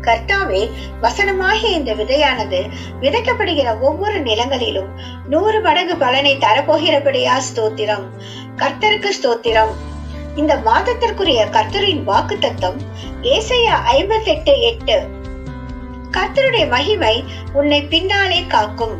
கர்த்தாவே வசனமாகிய இந்த விதையானது விதைக்கப்படுகிற ஒவ்வொரு நிலங்களிலும் நூறு மடங்கு பலனை தரப்போகிறபடியா ஸ்தோத்திரம். கர்த்தருக்கு ஸ்தோத்திரம். இந்த மாதத்திற்குரிய கர்த்தரின் வாக்கு தத்தம் ஏசையா ஐம்பத்தி எட்டு. எட்டு கர்த்தருடைய மகிமை உன்னை பின்னாலே காக்கும்.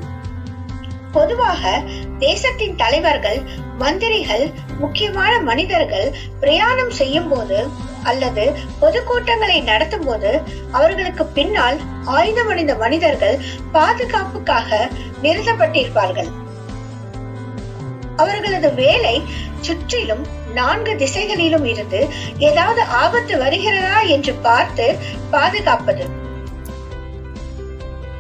பொதுவாக தேசத்தின் தலைவர்கள் மந்திரிகள் முக்கியமான மனிதர்கள் பிரயாணம் செய்யும் போது அல்லது பொதுக்கூட்டங்களை நடத்தும் போது அவர்களுக்கு பின்னால் ஆயுதமணிந்த மனிதர்கள் பாதுகாப்புக்காக நிறுத்தப்பட்டிருப்பார்கள். அவர்களது வேலை சுற்றிலும் நான்கு திசைகளிலும் இருந்து ஏதாவது ஆபத்து வருகிறதா என்று பார்த்து பாதுகாப்பது.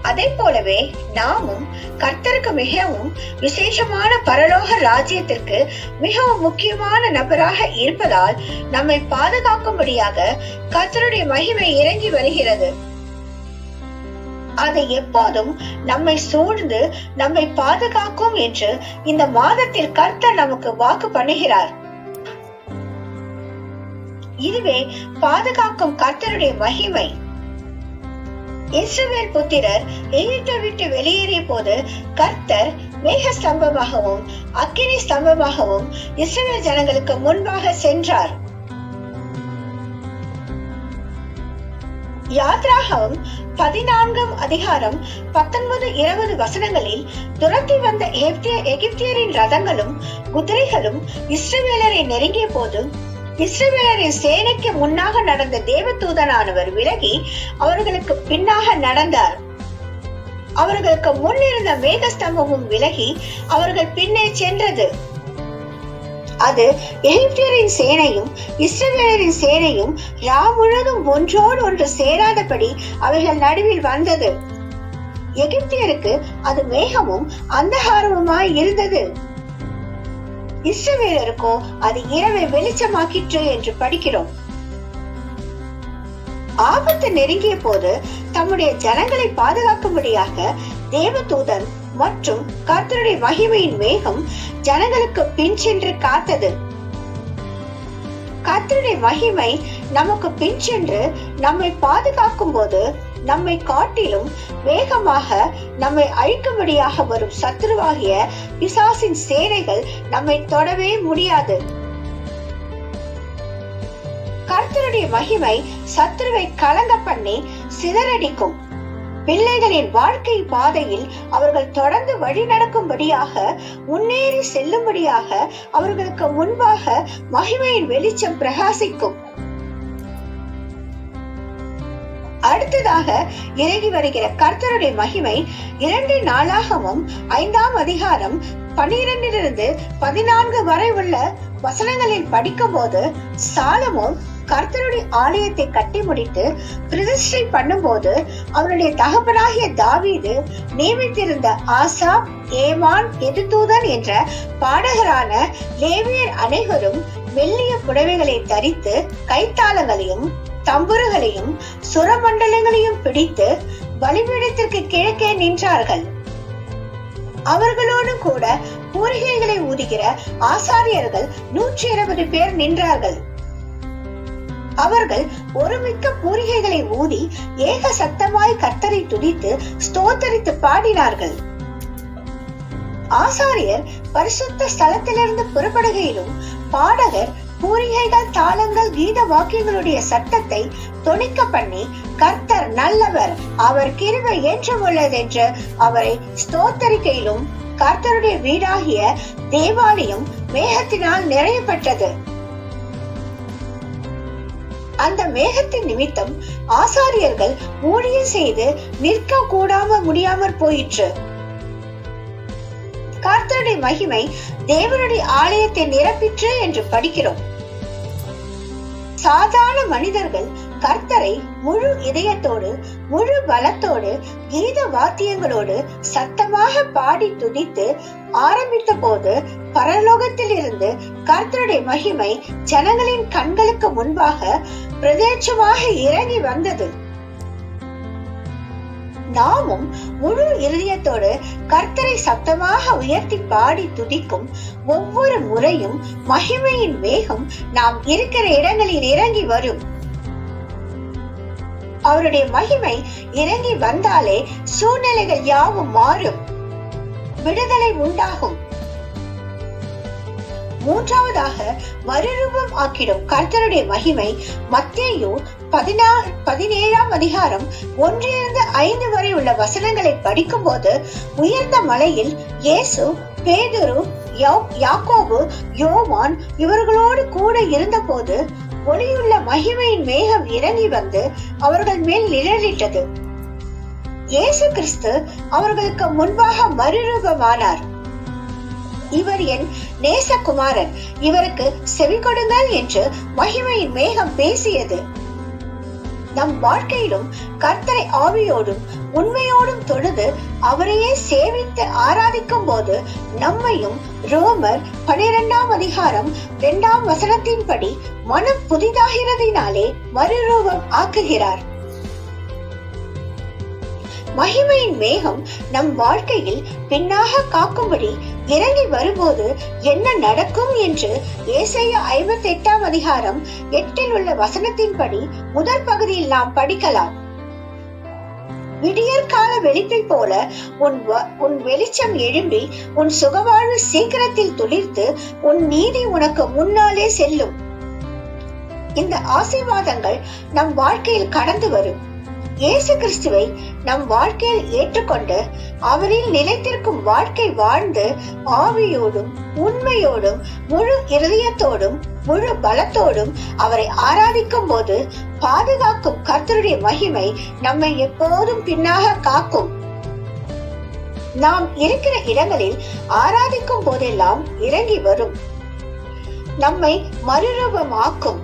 அதே போலவே நாமும் கர்த்தருக்கு மிகவும் விசேஷமான பரலோக ராஜ்யத்திற்கு மிகவும் முக்கியமான நபராக இருப்பதால் நம்மை பாதுகாக்கும்படியாக கர்த்தருடைய மகிமை இறங்கி வருகிறது. அது எப்போதும் நம்மை சூழ்ந்து நம்மை பாதுகாக்கும் என்று இந்த மாதத்தில் கர்த்தர் நமக்கு வாக்கு பண்ணுகிறார். இதுவே பாதுகாக்கும் கர்த்தருடைய மகிமை. இஸ்ரவேல் புத்திரர் எகிப்தை விட்டு வெளியேறிய போது கர்த்தர் மேக ஸ்தம்பமாகவும் அக்கினி ஸ்தம்பமாகவும் இஸ்ரவேல் ஜனங்களுக்கு முன்பாக சென்றார். யாத்ராகவும் பதினான்காம் அதிகாரம் பத்தொன்பது இருபது வசனங்களில் துரத்தி வந்த எகிப்திய எகிப்தியரின் ரதங்களும் குதிரைகளும் இஸ்ரவேலரை நெருங்கிய போது இஸ்ரவேலரின் சேனைக்கு முன்னாக நடந்த தேவதூதனானவர் விலகி அவர்களுக்கு பின்னாக நடந்தார். அவர்களுக்கு முன் இருந்த மேகஸ்தம்பமும் விலகி அவர்கள் பின்னே சென்றது. அது எகிப்தியரின் சேனையும் இஸ்ரவேலரின் சேனையும் ரா முழுதும் ஒன்றோடு ஒன்று சேராதபடி அவைகள் நடுவில் வந்தது. எகிப்தியருக்கு அது மேகமும் அந்தகாரமுமாய் இருந்தது. இஸ்ரவேலருக்கோ அது இரவை வெளிச்சமாக்கிற்று என்று படிக்கிறோம். ஆபத்து நெருங்கிய போது தம்முடைய ஜனங்களை பாதுகாக்கும்படியாக தேவதூதன் மற்றும் கர்த்தருடைய மகிமையின் மேகம் ஜனங்களுக்கு பின் சென்று காத்தது. கர்த்தருடைய மகிமை நமக்கு பின் சென்று நம்மை பாதுகாக்கும் போது நம்மை காட்டிலும் வேகமாக நம்மை அழிக்கும்படியாக வரும் சத்ருவாகிய பிசாசின் சேனைகள் நம்மை தொடவே முடியாது. கர்த்தருடைய மகிமை சத்ருவை கலங்க பண்ணி சிதறடிக்கும். பிள்ளைகளின் வாழ்க்கை பாதையில் அவர்கள் தொடர்ந்து வழி நடக்கும்படியாக முன்னேறி செல்லும்படியாக அவர்களுக்கு முன்பாக மகிமையின் வெளிச்சம் பிரகாசிக்கும். அடுத்ததாக இறங்கி வருகிற கர்த்தருடைய மகிமை இரண்டு நாளாகவும் ஐந்தாம் அதிகாரம் பனிரெண்டிலிருந்து பதினான்கு வரை உள்ள வசனங்களில் படிக்கும் போது சாலமோன் கர்த்தருடைய ஆலயத்தை கட்டி முடித்து பிரதிஷ்டை பண்ணும்போது அவருடைய தகப்பனாகிய தாவீது நியமித்திருந்த ஆசா ஏமான் எதிர்தூதன் என்ற பாடகரான லேவியர் அனைவரும் மெல்லிய புடவைகளை தரித்து கைத்தாளங்களையும் தம்புருகளையும் சுரமண்டலங்களையும் பிடித்து பலிபீடத்திற்கு கிழக்கே நின்றார்கள். அவர்களோடு கூட பூரிகைகளை ஊதுகிற ஆசாரியர்கள் நூற்றி இருபது பேர் நின்றார்கள். அவர்கள் ஒருமிக்க பூரிகைகளை ஊதி ஏக சத்தமாய் கத்தரை துடித்து ஸ்தோத்தரித்து பாடினார்கள். ஆசாரியர் பரிசுத்த ஸ்தலத்திலிருந்து புறப்படுகையிலும் பாடகர் பூரிகைகள் தாளங்கள் கீத வாக்கியங்களுடைய சத்தத்தை தொனிக்க பண்ணி கர்த்தர் நல்லவர் அவர் கிருபை என்றும் உள்ளதென்று அவரை ஸ்தோத்தரிக்கையிலும் கர்த்தருடைய வீடாகிய தேவாலயம் மேகத்தினால் நிறையப்பட்டது. அந்த மேகத்தின் நிமித்தம் ஆசாரியர்கள் ஊழியம் செய்து நிற்க கூடாம முடியாமற் போயிற்று. கர்த்தருடைய மகிமை தேவனுடைய ஆலயத்தை நிரப்பிற்று என்று படிக்கிறோம். சாதாரண மனிதர்கள் கர்த்தரை முழு இதயத்தோடு முழு பலத்தோடு கீத வாத்தியங்களோடு சத்தமாக பாடி துதித்து ஆரம்பித்த போது பரலோகத்தில் இருந்து கர்த்தருடைய மகிமை ஜனங்களின் கண்களுக்கு முன்பாக பிரதேட்சமாக இறங்கி வந்தது. நாமும் முழு இருதயத்தோடு கர்த்தரை சத்தமாக உயர்த்தி பாடி துதிக்கும் ஒவ்வொரு முறையும் மகிமையின் வேகம் நாம் இருக்கிற இடங்களில் இறங்கி வரும். அவருடைய மகிமை இறங்கி வந்தாலே சூழ்நிலைகள் யாவும் மாறும். விடுதலை உண்டாகும். மூன்றாவதாக மறுரூபம் ஆக்கிடும் கர்த்தருடைய மகிமை மத்தேயோ பதினா பதினேழாம் அதிகாரம் ஒன்றிலிருந்து ஐந்து வரை உள்ள வசனங்களை படிக்கும் போது உயர்ந்த மலையில் இயேசு பேதுரு யாக்கோபு யோவான் இவர்களோடு கூட இருந்தபோது ஒளியுள்ள மகிமையின் மேகம் இறங்கி வந்து அவர்கள் மேல் நிழலிட்டது. இயேசு கிறிஸ்து அவர்களுக்கு முன்பாக மறுரூபமானார். இவர் என் நேசகுமாரன் இவருக்கு செவி கொடுங்கள் என்று மகிமையின் மேகம் பேசியது. நம் வாழ்க்கையிலும் கர்த்தரை ஆவியோடும் உண்மையோடும் தொழுது அவரையே சேவித்து ஆராதிக்கும் போது நம்மையும் ரோமர் பனிரெண்டாம் அதிகாரம் இரண்டாம் வசனத்தின்படி மனம் புதிதாகிறதினாலே மறுரூபம் ஆக்குகிறார். மகிமையின் மேகம் நம் வாழ்க்கையில் பின்னாக காக்கும்படி இறங்கி வரும்போது என்ன நடக்கும் என்று ஏசைய ஐம்பத்தி எட்டாம் அதிகாரம் எட்டில் உள்ள வசனத்தின்படி முதல் பகுதியில் நாம் படிக்கலாம். விடியற்கால வெளிப்பை போல உன் உன் வெளிச்சம் எழும்பி உன் சுகவாழ்வு சீக்கிரத்தில் துளிர்த்து உன் நீதி உனக்கு முன்னாலே செல்லும். இந்த ஆசீர்வாதங்கள் நம் வாழ்க்கையில் கடந்து வரும். இயேசு கிறிஸ்துவை நம் வாழ்க்கையில் ஏற்றுக்கொண்டு அவரில் நிலைத்திருக்கும் வாழ்க்கை வாழ்ந்து ஆவியோடும் உண்மையோடும் முழு இருதயத்தோடும் முழு பலத்தோடும் அவரை ஆராதிக்கும் போது பாதுகாக்கும் கர்த்தருடைய மகிமை நம்மை எப்போதும் பின்னாக காக்கும். நாம் இருக்கிற இடங்களில் ஆராதிக்கும் போதெல்லாம் இறங்கி வரும். நம்மை மறுரூபமாக்கும்.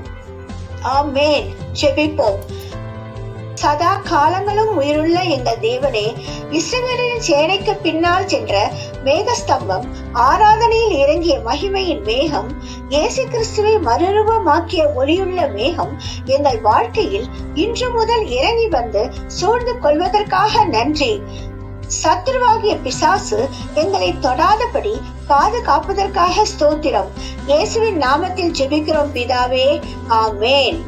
ஆமேன். ஜெபிப்போம். சதா காலங்களும் உயிருள்ள எங்கள் தேவனே இஸ்ரவேலின் சேனைக்கு பின்னால் சென்ற மேகஸ்தம்பம் ஆராதனையில் இறங்கிய மகிமையின் மேகம் இயேசு கிறிஸ்துவை மறுரூபமாக்கிய ஒளியுள்ள மேகம் எங்கள் வாழ்க்கையில் இன்று முதல் இறங்கி வந்து சூழ்ந்து கொள்வதற்காக நன்றி. சத்ருவாகிய பிசாசு எங்களை தொடாதபடி பாதுகாப்பதற்காக ஸ்தோத்திரம். இயேசுவின் நாமத்தில் ஜெபிக்கிறோம் பிதாவே. ஆமேன்.